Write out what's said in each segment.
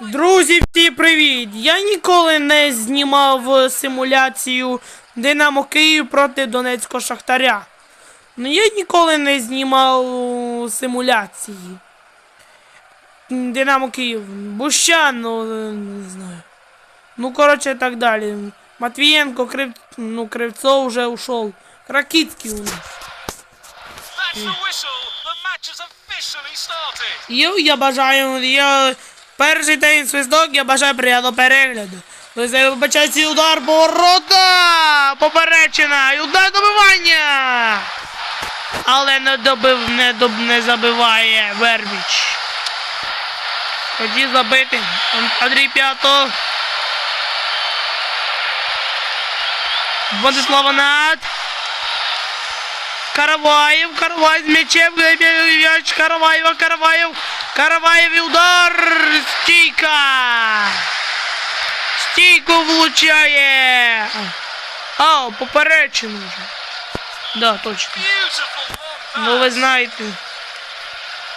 Друзі, всі привіт! Я ніколи не знімав е, симуляцію Динамо Київ проти Донецького Шахтаря. Ну я ніколи не знімав е, симуляції. Динамо Київ. Бущан, ну е, не знаю. Ну, коротше, так далі. Матвієнко, Крив... ну, Кривцов вже ушов. Ракітський у нас. І я бажаю, я перший день свисток, я бажаю приємного перегляду. Ось я вибачаю цей удар поворота! Поперечина! І удар добивання! Але не добив, не, доб, не забиває Вербіч. Хотів забити. Андрій П'ято. Владислав Над. Караваєв, Караваєв з м'ячем, м'яч Караваєва, Караваєв, Караваєв удар, стійка. Стійку влучає. А, поперечину вже. Да, точно. Ну ви знаєте.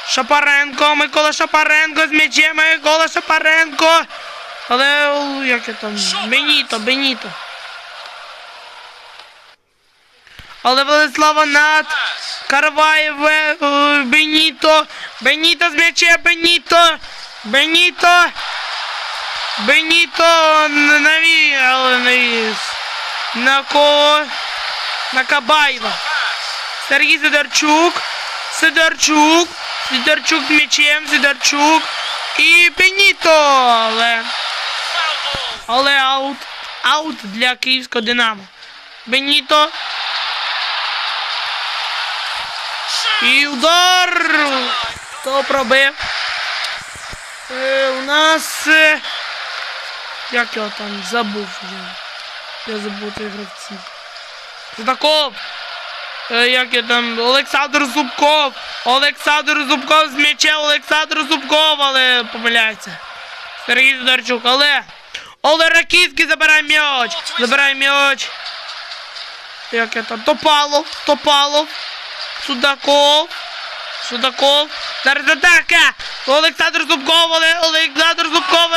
Шапаренко, Микола Шапаренко з м'ячем, Микола Шапаренко. Але як я там? Беніто, Беніто. Але Владислава Над. Карваєв, е, Беніто, Беніто з м'ячем, Беніто, Беніто, Беніто наві, але навіс. На кого? На Кабаєва. Сергій Сидорчук, Сидорчук, Сидорчук з м'ячем, Сидорчук і Беніто, але, але аут, аут для київського Динамо. Беніто і удар. Хто пробив? Е, у нас. Е, як його там забув вже. Я забув тих гравців. Судаков. Е, як я там. Олександр Зубков. Олександр Зубков з м'ячем. Олександр Зубков, але помиляється. Сергій Зодарчук, але. Оле Ракітський забирає м'яч. Забирає м'яч. Як я там? Топалов. Топалов. Судаков. Судаков. Зараз атака. Олександр Зубков. Олександр Зубков.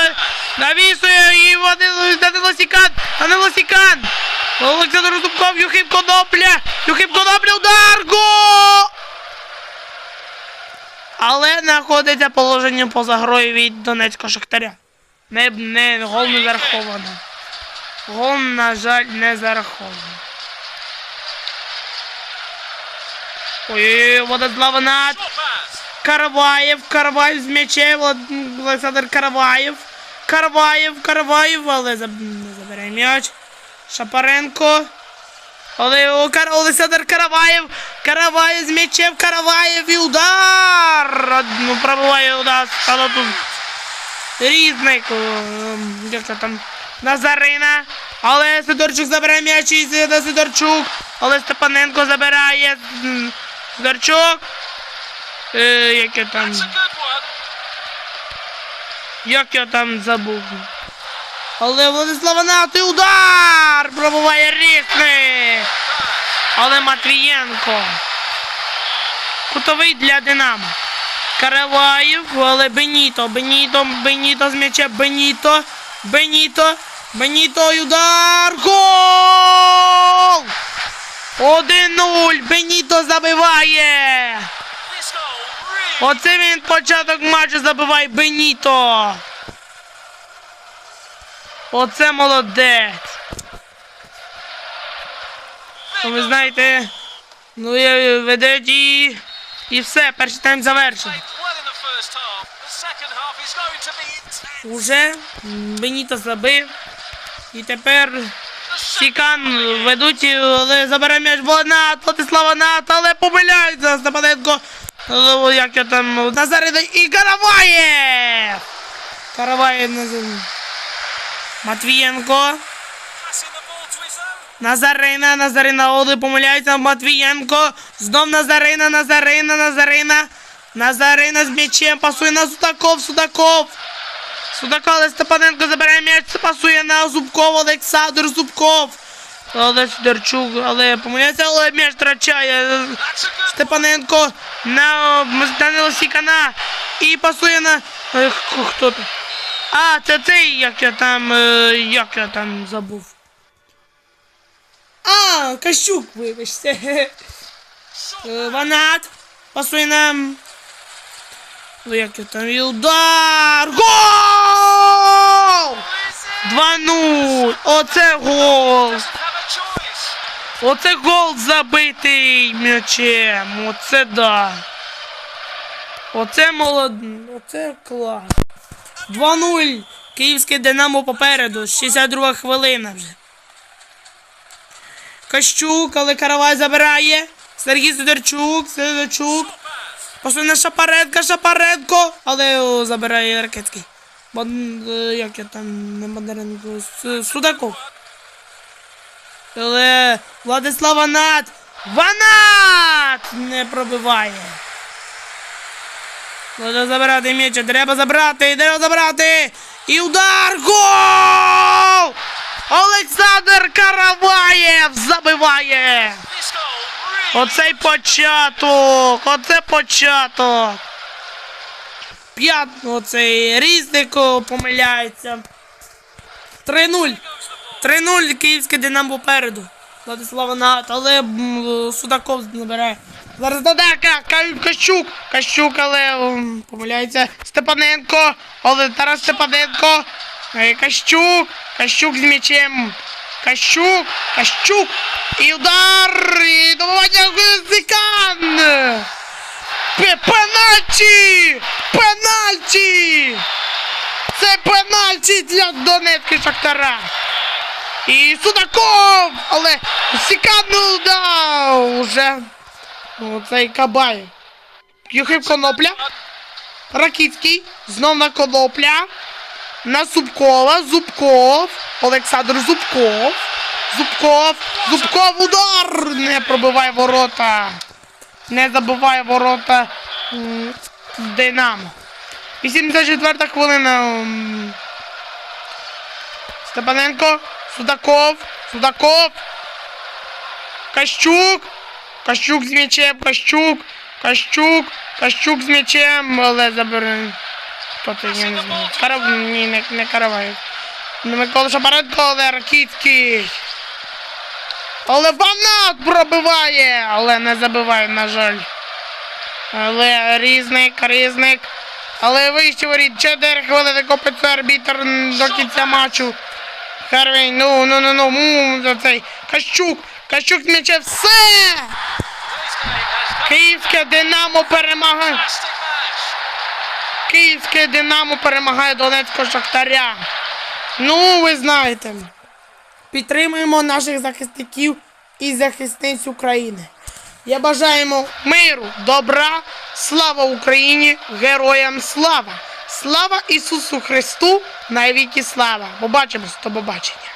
Навісує і Данило Сікан. Данило Сікан. Олександр Зубков. Юхим Конопля. Юхим Конопля. Удар. Го! Але знаходиться положення поза грою від Донецького Шахтаря. Не, не, гол не зараховано. Гол, на жаль, не зараховано. Над. Short pass. Караваєв, Караваєв з м'ячем, Олександр Караваєв. Караваєв, Караваєв, але заб... не забирає м'яч. Шапаренко. Але. Олександр Караваєв. Караваєв з м'ячем, Караваєв і удар. Ну, пробиває удар. Але тут різник. ем, Як це там? Назарина. Але Сидорчук забирає м'яч і Сидор- Сидорчук. Але Степаненко забирає. М, Е, як я там. Як я там забув. Але Владислава Нати удар! Пробуває рісник! Але Матвієнко. Кутовий для Динамо. Караваєв, але Беніто. Беніто, Беніто з м'яча, Беніто. Беніто. Беніто удар. Гол! 1-0. Беніто забиває. Оце він початок матчу забиває Беніто. Оце молодець. Ну, ви знаєте, ну я ведеть і. І все, перший тайм завершений. Уже Беніто забив. І тепер Сікан ведуть, але забере м'яч Влад, Владислава Нат, але помиляється Степаненко. Ну, Як я там Назарина і Караваєв! Караваєв Назар... Матвієнко. Назарина, Назарина, Оли помиляється Матвієнко. Знов Назарина, Назарина, Назарина. Назарина з м'ячем пасує на Судаков, Судаков. Судаков, але Степаненко забирає м'яч, пасує на Зубков, Олександр Зубков. Але Сидорчук, але помиляється, але м'яч втрачає. Степаненко на Данило Сікана. І пасує на. Хто там? А, це цей, як я там. е, Як я там забув. А, Кащук, вибачте. Е, Ванат. Пасує нам. Ну, як я там. І удар! Гол! 2-0! Оце гол! Оце гол забитий м'ячем. Оце да. Оце молод... Оце клас. 2-0. Київське Динамо попереду. 62 хвилина вже. Кащук, але Каравай забирає. Сергій Сидорчук, Сидорчук. Посуне Шапаренко, Шапаренко. Але о, забирає Ракетський. Е, як я там, не Бондаренко, Судаков. Але Владислав Ванат! Ванат! Не пробиває. Треба забирати м'яча, треба забрати, треба забрати! І удар! Гол! Олександр Караваєв забиває! Оцей початок! Оце початок! П'ят, оцей різник о, помиляється. 3-0. 3-0 київське Динамо попереду. Владислава Нат, але Судаков набирає. Зараз Дадака, Кащук. Кащук, але помиляється. Степаненко. Але Тарас Степаненко. Е, Кащук. Кащук з м'ячем. Кащук. Кащук. І удар. І добивання Зикан. Пе- Пенальті! Пенальті! Це пенальті для Донецького Шахтара. І Судаков! Але Сікану да, уже оцей Кабай. Юхим Конопля. Ракіцький. Знов на Конопля. На Зубкова. Зубков. Олександр Зубков. Зубков. Зубков удар! Не пробиває ворота. Не забиває ворота Динамо. 84 хвилина. Степаненко, Судаков, Судаков, Кащук, Кащук з м'ячем, Кащук, Кащук, Кащук з м'ячем, але забере. Хто це, я не знаю. Карав... Ні, не, не Караваєв. Микола Шапаренко, але Ракіцький. Але Ванат пробиває, але не забиває, на жаль. Але різник, різник. Але вище воріт 4 хвилини копиться арбітр до кінця матчу. Харвін, ну, ну, ну, ну, му, за цей. Кащук, Кащук з м'ячем, все! Київське Динамо перемагає. Київське Динамо перемагає Донецького Шахтаря. Ну, ви знаєте. Підтримуємо наших захисників і захисниць України. Я бажаємо миру, добра, слава Україні, героям слава! Слава Ісусу Христу, навіки слава! Побачимось, до побачення.